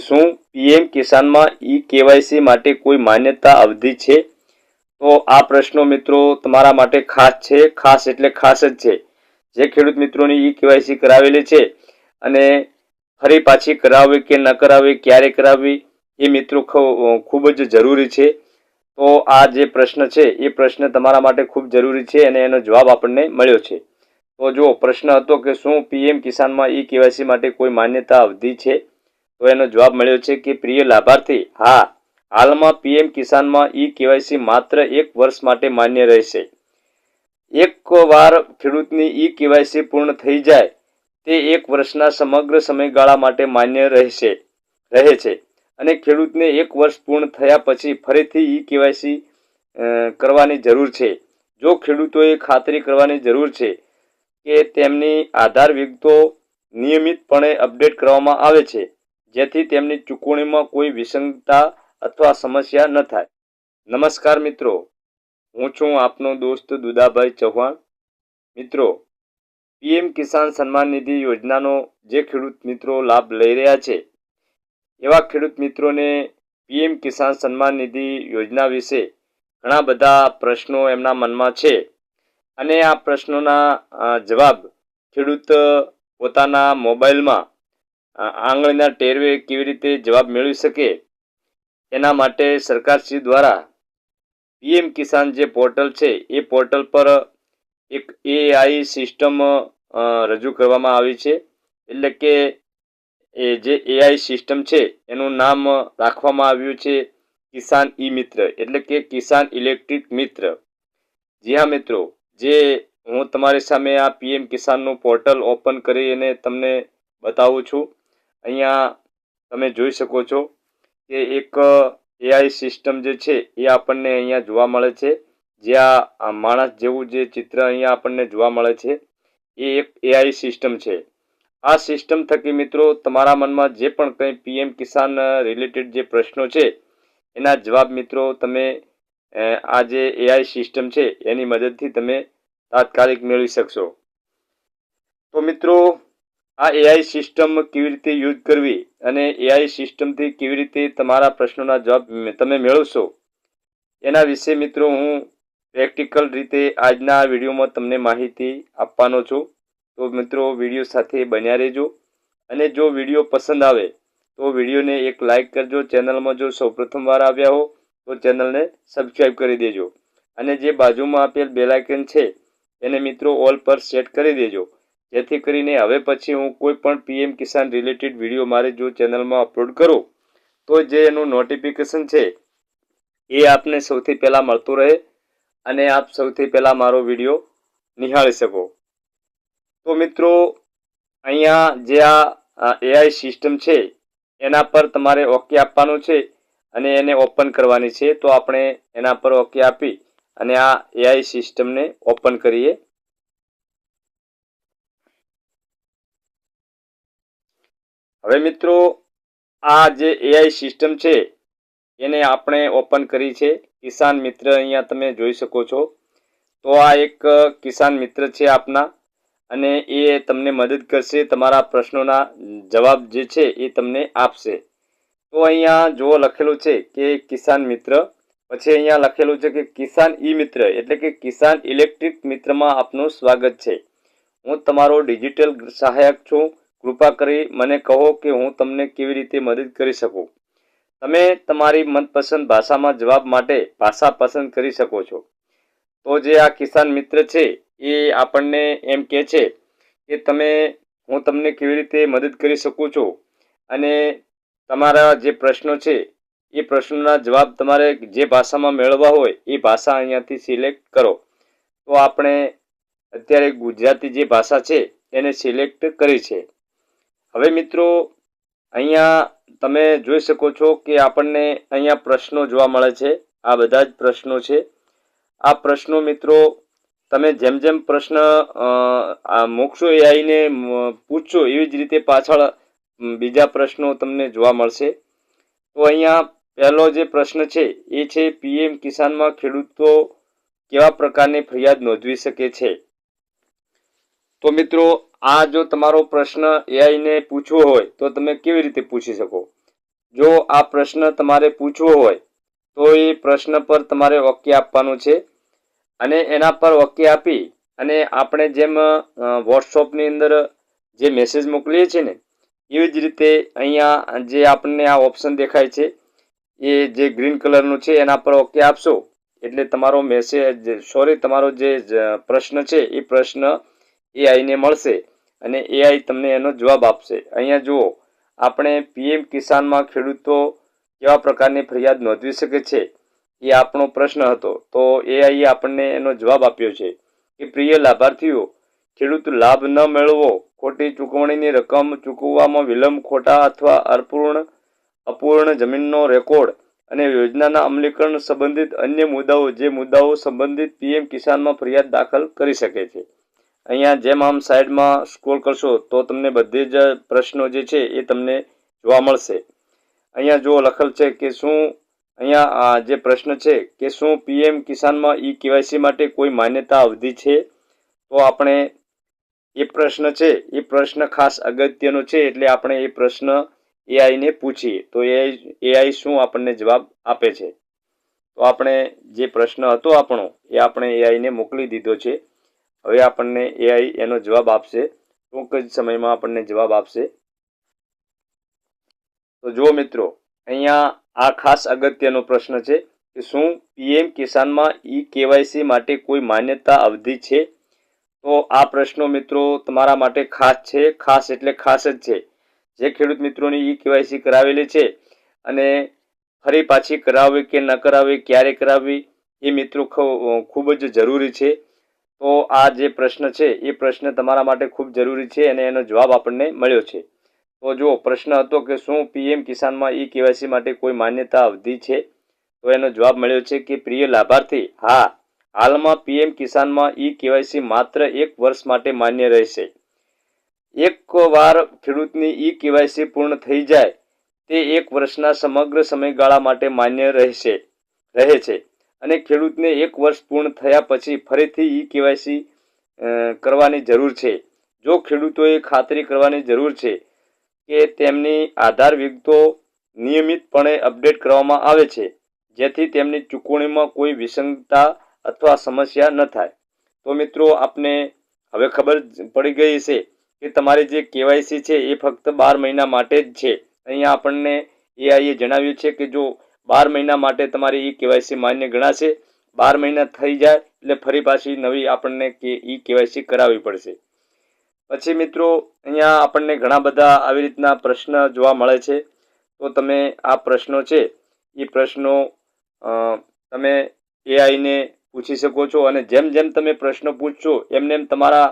શું પીએમ કિસાનમાં e KYC માટે કોઈ માન્યતા અવધિ છે? તો આ પ્રશ્નો મિત્રો તમારા માટે ખાસ છે, ખાસ એટલે ખાસ જ છે. જે ખેડૂત મિત્રોની ઈ કેવાયસી કરાવેલી છે અને ફરી પાછી કરાવવી કે ન કરાવવી ક્યારે કરાવવી, એ મિત્રો ખૂબ જ જરૂરી છે. તો આ જે પ્રશ્ન છે, એ પ્રશ્ન તમારા માટે ખૂબ જરૂરી છે અને એનો જવાબ આપણને મળ્યો છે. તો જો પ્રશ્ન હતો કે શું પીએમ કિસાનમાં ઈ કેવાયસી માટે કોઈ માન્યતા અવધિ છે? તો એનો જવાબ મળ્યો છે કે, પ્રિય લાભાર્થી, હા, હાલમાં પીએમ કિસાનમાં ઈ કેવાયસી માત્ર એક વર્ષ માટે માન્ય રહેશે. એક વાર ખેડૂતની ઈ કેવાયસી પૂર્ણ થઈ જાય, તે એક વર્ષના સમગ્ર સમયગાળા માટે માન્ય રહેશે, રહે છે. અને ખેડૂતને એક વર્ષ પૂર્ણ થયા પછી ફરીથી ઈ કેવાયસી કરવાની જરૂર છે. જો ખેડૂતોએ ખાતરી કરવાની જરૂર છે કે તેમની આધાર વિગતો નિયમિતપણે અપડેટ કરવામાં આવે છે જેથી તેમની ચૂકવણીમાં કોઈ વિસંગતા અથવા સમસ્યા ન થાય. નમસ્કાર મિત્રો, હું છું આપનો દોસ્ત દુદાભાઈ ચૌહાણ. મિત્રો, પીએમ કિસાન સન્માન નિધિ યોજનાનો જે ખેડૂત મિત્રો લાભ લઈ રહ્યા છે, એવા ખેડૂત મિત્રોને પીએમ કિસાન સન્માન નિધિ યોજના વિશે ઘણા બધા પ્રશ્નો એમના મનમાં છે અને આ પ્રશ્નોના જવાબ ખેડૂત પોતાના મોબાઈલમાં આંગળીના ટેરવે કેવી રીતે જવાબ મેળવી શકે? એના માટે સરકારશ્રી દ્વારા પીએમ કિસાન જે પોર્ટલ છે, એ પોર્ટલ પર એક એઆઈ સિસ્ટમ રજૂ કરવામાં આવી છે. એટલે કે એ જે એઆઈ સિસ્ટમ છે, એનું નામ રાખવામાં આવ્યું છે કિસાન ઈ મિત્ર. એટલે કે કિસાન ઇલેક્ટ્રિક મિત્ર. જી હા, મિત્રો. જે હું તમારી સામે આ પીએમ કિસાનનું પોર્ટલ ઓપન કરીને તમને બતાવું છું. અહીંયા તમે જોઈ શકો છો કે એક એઆઈ સિસ્ટમ જે છે એ આપણને અહીંયા જોવા મળે છે. જ્યાં માણસ જેવું જે ચિત્ર અહીંયા આપણને જોવા મળે છે, એ એક એઆઈ સિસ્ટમ છે. આ સિસ્ટમ થકી મિત્રો તમારા મનમાં જે પણ કંઈ પીએમ કિસાન રિલેટેડ જે પ્રશ્નો છે, એના જવાબ મિત્રો તમે આ જે એઆઈ સિસ્ટમ છે, એની મદદથી તમે તાત્કાલિક મેળવી શકશો. તો મિત્રો આ એઆઈ સિસ્ટમ કેવી રીતે યુઝ કરવી અને એઆઈ સિસ્ટમથી કેવી રીતે તમારા પ્રશ્નોના જવાબ તમે મેળવશો? એના વિશે મિત્રો હું પ્રેક્ટિકલ રીતે આજના વિડીયોમાં તમને માહિતી આપવાનો છું. તો મિત્રો વીડિયો સાથે બન્યા રહેજો અને જો વીડિયો પસંદ આવે તો વિડીયોને એક લાઇક કરજો. ચેનલમાં જો સૌપ્રથમ વાર આવ્યા હો તો ચેનલને સબસ્ક્રાઈબ કરી દેજો અને જે બાજુમાં આપેલ બેલાઇકન છે એને મિત્રો ઓલ પર સેટ કરી દેજો. જેથી કરીને હવે પછી હું કોઈ પણ પીએમ કિસાન રિલેટેડ વીડિયો મારે જો ચેનલમાં અપલોડ કરું, તો જે એનું નોટિફિકેશન છે, એ આપને સૌથી પહેલાં મળતું રહે અને આપ સૌથી પહેલાં મારો વીડિયો નિહાળી શકો. તો મિત્રો, અહીંયા જે આ એઆઈ સિસ્ટમ છે, એના પર તમારે ઓકે આપવાનું છે અને એને ઓપન કરવાની છે. તો આપણે એના પર ઓકે આપી અને આ એઆઈ સિસ્ટમને ઓપન કરીએ. હવે મિત્રો, આ જે એઆઈ સિસ્ટમ છે, એને આપણે ઓપન કરી છે. કિસાન મિત્ર અહીંયા તમે જોઈ શકો છો. તો આ એક કિસાન મિત્ર છે આપના. અને એ તમને મદદ કરશે, તમારા પ્રશ્નોના જવાબ જે છે એ તમને આપશે. તો અહીંયા જો લખેલું છે કે કિસાન મિત્ર, પછી અહીંયા લખેલું છે કે કિસાન ઈ મિત્ર, એટલે કે કિસાન ઇલેક્ટ્રિક મિત્રમાં આપનું સ્વાગત છે. હું તમારો ડિજિટલ સહાયક છું. કૃપા કરી મને કહો કે હું તમને કેવી રીતે મદદ કરી શકું. તમે તમારી મનપસંદ ભાષામાં જવાબ માટે ભાષા પસંદ કરી શકો છો. તો જે આ કિસાન મિત્ર છે, એ આપણને એમ કહે છે કે તમે, હું તમને કેવી રીતે મદદ કરી શકું છું? અને તમારા જે પ્રશ્નો છે, એ પ્રશ્નોના જવાબ તમારે જે ભાષામાં મેળવવા હોય, એ ભાષા અહીંયાથી સિલેક્ટ કરો. તો આપણે અત્યારે ગુજરાતી જે ભાષા છે, એને સિલેક્ટ કરી છે. હવે મિત્રો, અહીંયા તમે જોઈ શકો છો કે આપણને અહીંયા પ્રશ્નો જોવા મળે છે. આ બધા જ પ્રશ્નો છે. આ પ્રશ્નો મિત્રો, તમે જેમ જેમ પ્રશ્ન મોક્ષો એઆઈને પૂછશો એવી જ રીતે પાછળ બીજા પ્રશ્નો તમને જોવા મળશે. તો અહીંયા પહેલો જે પ્રશ્ન છે એ છે, પીએમ કિસાનમાં ખેડૂતો કેવા પ્રકારની ફરિયાદ નોંધવી શકે છે? તો મિત્રો, આ જો તમારો પ્રશ્ન એઆઈને પૂછવો હોય, તો તમે કેવી રીતે પૂછી શકો? જો આ પ્રશ્ન તમારે પૂછવો હોય, તો એ પ્રશ્ન પર તમારે વકી આપવાનું છે. અને એના પર વકી આપી, અને આપણે જેમ વોટ્સઅપની અંદર જે મેસેજ મોકલીએ છીએ ને એવી જ રીતે અહીંયા જે આપણને આ ઓપ્શન દેખાય છે, એ જે ગ્રીન કલરનું છે, એના પર ઓકે આપશો. એટલે તમારો મેસેજ સોરી તમારો જે પ્રશ્ન છે, એ પ્રશ્ન એઆઈને મળશે અને એઆઈ તમને એનો જવાબ આપશે. અહીંયા જુઓ, આપણે પીએમ કિસાનમાં ખેડૂતો કેવા પ્રકારની ફરિયાદ નોંધવી શકે છે? એ આપણો પ્રશ્ન હતો. તો એઆઈએ આપણને એનો જવાબ આપ્યો છે કે, પ્રિય લાભાર્થીઓ, ખેડૂત લાભ ન મેળવો. ખોટી ચૂકવણીની રકમ ચૂકવવામાં વિલંબ ખોટા અથવા અપૂર્ણ અપૂર્ણ જમીનનો રેકોર્ડ અને યોજનાના અમલીકરણ સંબંધિત અન્ય મુદ્દાઓ. જે મુદ્દાઓ સંબંધિત પીએમ કિસાનમાં ફરિયાદ દાખલ કરી શકે છે. અહીંયા જેમ આમ સાઈડમાં સ્ક્રોલ કરશો, તો તમને બધી જ પ્રશ્નો જે છે એ તમને જોવા મળશે. અહીંયા જો લખેલ છે કે શું અહીંયા જે પ્રશ્ન છે કે શું પીએમ કિસાનમાં ઈ કેવાયસી માટે કોઈ માન્યતા અવધિ છે? તો આપણે એ પ્રશ્ન છે, એ પ્રશ્ન ખાસ અગત્યનો છે એટલે આપણે એ પ્રશ્ન એઆઈને પૂછીએ. તો એઆઈ એઆઈ શું આપણને જવાબ આપે છે? તો આપણે જે પ્રશ્ન હતો આપણો, એ આપણે એઆઈને મોકલી દીધો છે. હવે આપણને એઆઈ એનો જવાબ આપશે. ટૂંક જ સમયમાં આપણને જવાબ આપશે. તો જુઓ મિત્રો, અહીંયા આ ખાસ અગત્યનો પ્રશ્ન છે કે શું પીએમ કિસાનમાં ઈ કેવાયસી માટે કોઈ માન્યતા અવધિ છે? તો આ પ્રશ્નો મિત્રો તમારા માટે ખાસ છે, ખાસ એટલે ખાસ જ છે. જે ખેડૂત મિત્રોની ઈ કેવાયસી કરાવેલી છે અને ફરી પાછી કરાવવી કે ન કરાવવી ક્યારે કરાવવી, એ મિત્રો ખૂબ જ જરૂરી છે. તો આ જે પ્રશ્ન છે, એ પ્રશ્ન તમારા માટે ખૂબ જરૂરી છે અને એનો જવાબ આપણને મળ્યો છે. તો જો પ્રશ્ન હતો કે શું પીએમ કિસાનમાં ઈ કેવાયસી માટે કોઈ માન્યતા અવધિ છે? તો એનો જવાબ મળ્યો છે કે, પ્રિય લાભાર્થી, હા, હાલમાં પીએમ કિસાનમાં ઈ કેવાયસી માત્ર એક વર્ષ માટે માન્ય રહેશે. એક વાર ખેડૂતની ઈ કેવાયસી પૂર્ણ થઈ જાય, તે એક વર્ષના સમગ્ર સમયગાળા માટે માન્ય રહેશે, રહે છે. અને ખેડૂતને એક વર્ષ પૂર્ણ થયા પછી ફરીથી ઈ કેવાયસી કરવાની જરૂર છે. જો ખેડૂતોએ ખાતરી કરવાની જરૂર છે કે તેમની આધાર વિગતો નિયમિતપણે અપડેટ કરવામાં આવે છે, જેથી તેમની ચૂકવણીમાં કોઈ વિસંગતા અથવા સમસ્યા ન થાય. તો મિત્રો, આપને હવે ખબર પડી ગઈ છે કે તમારી જે કેવાયસી છે એ ફક્ત બાર મહિના માટે જ છે. અહીંયા આપણને એઆઈએ જણાવ્યું છે કે જો બાર મહિના માટે તમારી ઈ કેવાયસી માન્ય ગણાશે. બાર મહિના થઈ જાય એટલે ફરી પાછી નવી આપણને કે ઈ કેવાયસી કરાવવી પડશે. પછી મિત્રો, અહીંયા આપણને ઘણા બધા આવી રીતના પ્રશ્ન જોવા મળે છે. તો તમે આ પ્રશ્નો છે એ પ્રશ્નો તમે એઆઈને પૂછી શકો છો અને જેમ જેમ તમે પ્રશ્નો પૂછશો એમને એમ તમારા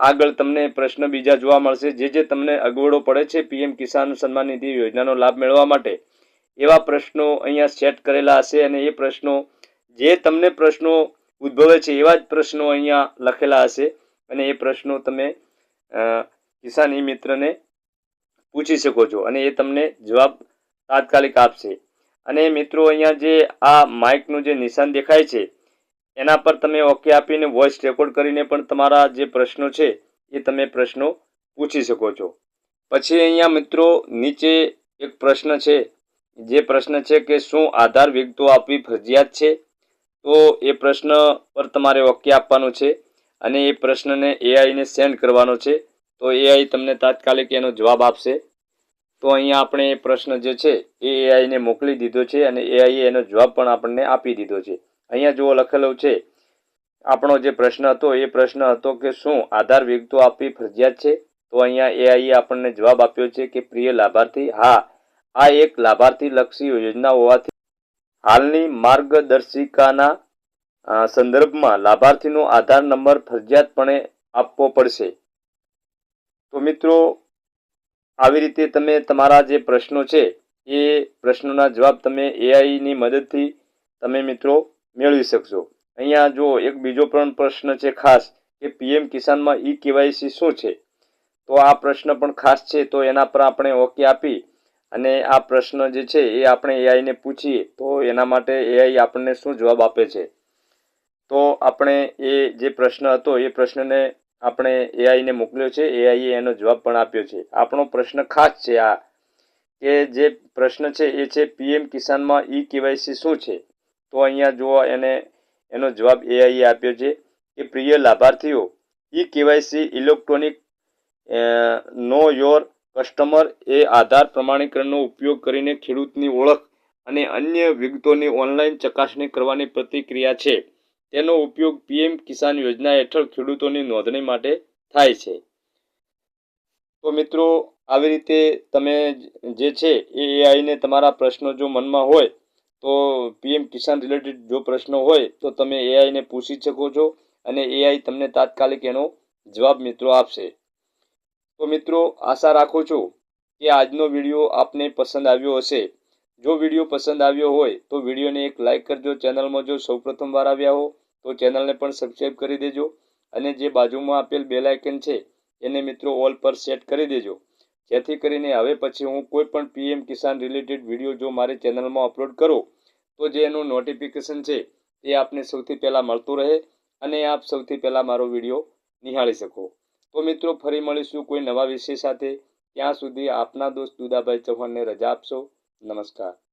આગળ તમને પ્રશ્ન બીજા જોવા મળશે. જે જે તમને અગવડો પડે છે પીએમ કિસાન સન્માન નિધિ યોજનાનો લાભ મેળવવા માટે એવા પ્રશ્નો અહીંયા સેટ કરેલા હશે અને એ પ્રશ્નો, જે તમને પ્રશ્નો ઉદ્ભવે છે એવા જ પ્રશ્નો અહીંયા લખેલા હશે અને એ પ્રશ્નો તમે કિસાન ઈ મિત્રને પૂછી શકો છો અને એ તમને જવાબ તાત્કાલિક આપશે. અને મિત્રો અહીંયા જે આ માઇકનું જે નિશાન દેખાય છે, એના પર તમે ઓકે આપીને વોઇસ રેકોર્ડ કરીને પણ તમારા જે પ્રશ્નો છે, એ તમે પ્રશ્નો પૂછી શકો છો. પછી અહીંયા મિત્રો નીચે એક પ્રશ્ન છે જે પ્રશ્ન છે કે શું આધાર વિગતો આપવી ફરજિયાત છે? તો એ પ્રશ્ન પર તમારે ઓકે આપવાનો છે અને એ પ્રશ્નને એઆઈને સેન્ડ કરવાનો છે. તો એઆઈ તમને તાત્કાલિક એનો જવાબ આપશે. તો અહીંયા આપણે એ પ્રશ્ન જે છે એ એઆઈને મોકલી દીધો છે અને એઆઈએ એનો જવાબ પણ આપણને આપી દીધો છે. અહીંયા જુઓ લખેલું છે, આપણો જે પ્રશ્ન હતો એ પ્રશ્ન હતો કે શું આધાર વિગતો આપવી ફરજિયાત છે? તો અહીંયા એઆઈએ આપણને જવાબ આપ્યો છે કે પ્રિય લાભાર્થી, હા આ એક લાભાર્થી લક્ષી યોજના હોવાથી હાલની માર્ગદર્શિકાના સંદર્ભમાં લાભાર્થીનો આધાર નંબર ફરજિયાતપણે આપવો પડશે. તો મિત્રો, આવી રીતે તમે તમારા જે પ્રશ્નો છે, એ પ્રશ્નોના જવાબ તમે એઆઈની મદદથી તમે મિત્રો મેળવી શકશો. અહીંયા જો એક બીજો પણ પ્રશ્ન છે ખાસ, કે પીએમ કિસાનમાં ઈ કેવાયસી શું છે? તો આ પ્રશ્ન પણ ખાસ છે, તો એના પર આપણે ઓકે આપી અને આ પ્રશ્ન જે છે એ આપણે એઆઈને પૂછીએ તો એના માટે એઆઈ આપણને શું જવાબ આપે છે? તો આપણે એ જે પ્રશ્ન હતો એ પ્રશ્નને આપણે એઆઈને મોકલ્યો છે. એઆઈએ એનો જવાબ પણ આપ્યો છે. આપણો પ્રશ્ન ખાસ છે આ કે જે પ્રશ્ન છે એ છે પીએમ કિસાનમાં ઈ કેવાયસી શું છે? તો અહીંયા જો એને, એનો જવાબ એઆઈએ આપ્યો છે કે, પ્રિય લાભાર્થીઓ, e KYC electronic know your customer એ આધાર પ્રમાણીકરણનો ઉપયોગ કરીને ખેડૂતની ઓળખ અને અન્ય વિગતોની ઓનલાઈન ચકાસણી કરવાની પ્રતિક્રિયા છે. તેનો ઉપયોગ પીએમ કિસાન યોજના હેઠળ ખેડૂતોની નોંધણી માટે થાય છે. તો મિત્રો, આવી રીતે તમે જે છે એ એઆઈને તમારા પ્રશ્નો જો મનમાં હોય, તો પીએમ કિસાન રિલેટેડ જો પ્રશ્નો હોય, તો તમે એઆઈને પૂછી શકો છો અને એઆઈ તમને તાત્કાલિક એનો જવાબ મિત્રો આપશે. તો મિત્રો, આશા રાખું છું કે આજનો વીડિયો આપને પસંદ આવ્યો હશે. જો વીડિયો પસંદ આવ્યો હોય, તો વિડીયોને એક લાઇક કરજો. ચેનલમાં જો સૌપ્રથમ વાર આવ્યા હો, તો ચેનલને પણ સબસ્ક્રાઈબ કરી દેજો અને જે બાજુમાં આપેલ બેલ આઇકન છે, એને મિત્રો ઓલ પર સેટ કરી દેજો. જેથી કરીને હવે પછી હું કોઈ પણ પીએમ કિસાન રિલેટેડ વીડિયો જો મારી ચેનલમાં અપલોડ કરું, તો જે એનું નોટિફિકેશન છે એ આપને સૌથી પહેલાં મળતું રહે અને આપ સૌથી પહેલાં મારો વીડિયો નિહાળી શકો. તો મિત્રો ફરી મળીશું કોઈ નવા વિષય સાથે. ત્યાં સુધી આપના દોસ્ત દુદાભાઈ ચૌહાણને રજા આપશો. નમસ્કાર.